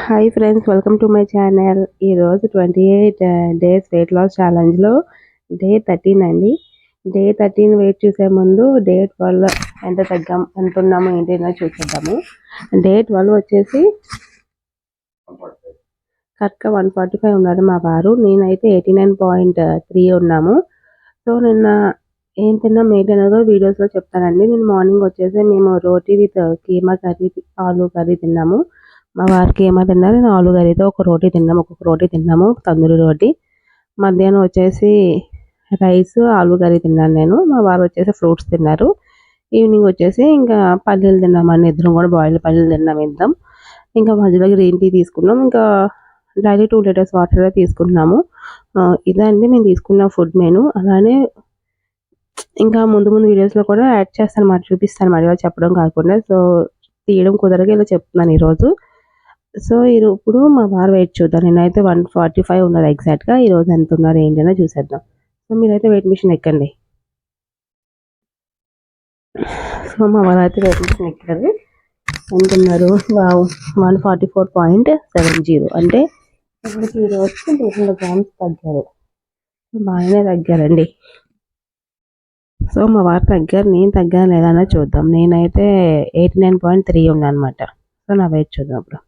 Hi friends welcome to my channel ఈరోజు twenty eight days weight loss ఛాలెంజ్లో day thirteen అండి. Day thirteen weight చూసే ముందు day twelve ఎంత తగ్గాం ఎంత ఉన్నాము ఏంటి చూసేద్దాము. డే ట్వెల్వ్ వచ్చేసి కరెక్ట్గా వన్ ఫార్టీ ఫైవ్ ఉన్నారు మా వారు. నేనైతే ఎయిటీ నైన్ పాయింట్ త్రీ ఉన్నాము. సో నిన్న ఏం తిన్నాం ఏంటి అనేది వీడియోస్లో చెప్తానండి. నేను మార్నింగ్ వచ్చేసి మేము roti with keema curry aloo curry తిన్నాము. మా వారికి ఏమో తిన్నారు నాలుగు ఆలు ఒక రోటీ తిన్నాము ఒక్కొక్క రోటీ తిన్నాము తందూరి రోటీ. మధ్యాహ్నం వచ్చేసి రైస్ ఆలు కర్రీ తిన్నాను నేను. మా వారు వచ్చేసి ఫ్రూట్స్ తిన్నారు. ఈవినింగ్ వచ్చేసి ఇంకా పల్లీలు తిన్నామండి. ఇద్దరం కూడా బాయిల్డ్ పల్లీలు తిన్నాం ఇద్దాం ఇంకా మధ్యలో గ్రీన్ టీ తీసుకున్నాం. ఇంకా డైలీ టూ లీటర్స్ వాటర్ తీసుకున్నాము ఇదండి మేము తీసుకున్న ఫుడ్ మెను. అలానే ఇంకా ముందు ముందు వీడియోస్లో కూడా యాడ్ చేస్తాను మాట చూపిస్తాను మరి చెప్పడం కాకుండా. సో తీయడం కుదరగా ఇలా చెప్తున్నాను ఈరోజు. సో ఈరోజు ఇప్పుడు మా వారు వెయిట్ చూద్దాం. నేనైతే వన్ ఫార్టీ ఫైవ్ ఉన్నారు ఎగ్జాక్ట్గా. ఈరోజు ఎంత ఉన్నారు ఏంటి చూసేద్దాం. సో మీరైతే వెయిట్ మిషన్ ఎక్కండి. సో మా వారు అయితే వెయిట్ మిషన్ ఎక్కారు. ఎంత ఉన్నారు? Wow. One forty four point seven zero. అంటే ఇప్పటికి ఈరోజు టూ హండ్రెడ్ గ్రామ్స్ తగ్గారు. బాగానే తగ్గారండి. సో మా వారు తగ్గారు. నేను తగ్గాను లేదన్నా చూద్దాం. నేనైతే ఎయిటీ నైన్ పాయింట్ త్రీ ఉన్నాను అనమాట సో నా వెయిట్ చూద్దాం ఇప్పుడు.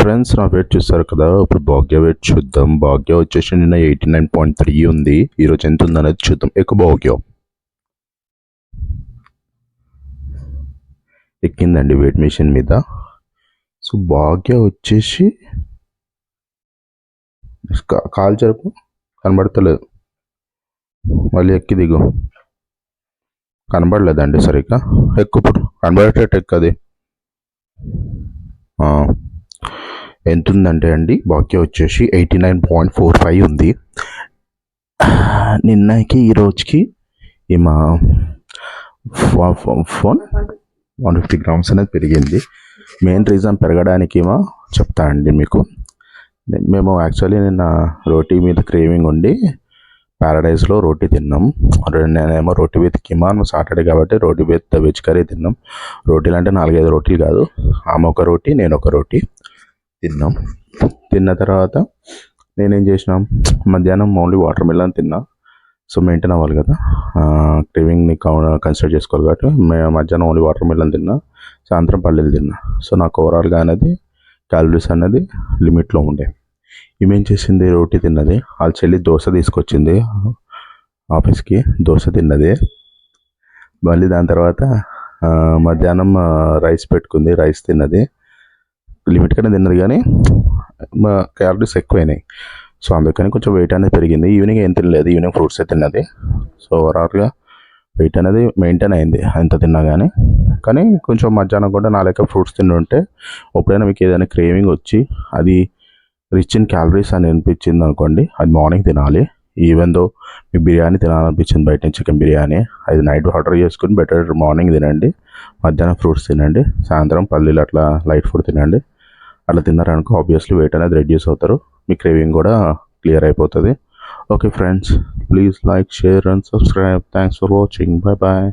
ఫ్రెండ్స్ నా వెయిట్ చూస్తారు కదా. ఇప్పుడు భాగ్య వెయిట్ చూద్దాం. భాగ్య వచ్చేసి నిన్న ఎయిటీ నైన్ పాయింట్ త్రీ ఉంది. ఈరోజు ఎంత ఉంది అనేది చూద్దాం. ఎక్కువ భాగ్యం. ఎక్కిందండి వెయిట్ మిషన్ మీద. సో భాగ్య వచ్చేసి కా- జరుపు కనబడతలేదు. మళ్ళీ ఎక్కి దిగు. కనబడలేదండి సరిగ్గా. ఎక్కువ ఇప్పుడు. కనబడేటట్టు ఎక్కది? ఎంత ఉందంటే అండి బాక్య వచ్చేసి eighty nine point four five ఉంది. నిన్నకి ఈ రోజుకి ఈ మా ఫోన్? వన్ ఫిఫ్టీ గ్రామ్స్ అనేది పెరిగింది. మెయిన్ రీజన్ పెరగడానికి ఏమో చెప్తా అండి మీకు. మేము యాక్చువల్లీ నిన్న రోటీ మీద క్రేవింగ్ ఉండి ప్యారడైజ్లో రోటీ తిన్నాం. నేనేమో రోటీ విత్ కిమా సాటర్డే కాబట్టి రోటీ విత్ వెజ్ కర్రీ తిన్నాం. రోటీలు అంటే నాలుగైదు రోటీలు కాదు. ఆమె ఒక రోటీ నేను ఒక రోటీ. తిన్నాం. తిన్న తర్వాత నేనేం చేసినాం? మధ్యాహ్నం ఓన్లీ వాటర్ మిలన్ తిన్నా. సో మెయింటైన్ అవ్వాలి కదా. క్రేవింగ్ని కన్సిడర్ చేసుకోవాలి కాబట్టి మధ్యాహ్నం ఓన్లీ వాటర్ మిలన్ తిన్నా. సాయంత్రం పల్లెలు తిన్నా. సో నాకు ఓవరాల్గా అనేది క్యాలరీస్ అనేది లిమిట్లో ఉండే. ఈమెం చేసింది? రోటీ తిన్నది. వాళ్ళ చెల్లి దోశ తీసుకొచ్చింది. ఆఫీస్కి దోశ తిన్నది. మళ్ళీ దాని తర్వాత మధ్యాహ్నం రైస్ పెట్టుకుంది. రైస్ తిన్నది. లిమిట్ లిమిట్గానే తిన్నది కానీ మా క్యాలరీస్ ఎక్కువైనాయి. సో అందుకని కొంచెం వెయిట్ అనేది పెరిగింది. ఈవినింగ్ ఏం తినలేదు. ఈవినింగ్ ఫ్రూట్సే తిన్నది. సో ఓవరాల్గా వెయిట్ అనేది మెయింటైన్ అయింది. ఎంత తిన్నా కానీ కానీ కొంచెం మధ్యాహ్నం కూడా నా లెక్క ఫ్రూట్స్ తింటుంటే ఎప్పుడైనా మీకు ఏదైనా క్రేవింగ్ వచ్చి అది రిచ్ ఇన్ క్యాలరీస్ అని అనిపించింది అనుకోండి అది మార్నింగ్ తినాలి. ఈవెన్ దో మీకు బిర్యానీ తినాలనిపించింది బయట నుంచి చికెన్ బిర్యానీ అది నైట్ ఆర్డర్ చేసుకుని బెటర్ మార్నింగ్ తినండి. మధ్యాహ్నం ఫ్రూట్స్ తినండి. సాయంత్రం పల్లీలు అట్లా లైట్ ఫుడ్ తినండి. అట్లా తిన్నారనుకో ఆబ్వియస్లీ వెయిట్ అనేది రెడ్యూస్ అవుతారు. మీ క్రేవింగ్ కూడా క్లియర్ అయిపోతుంది. Okay friends please like share and subscribe thanks for watching bye bye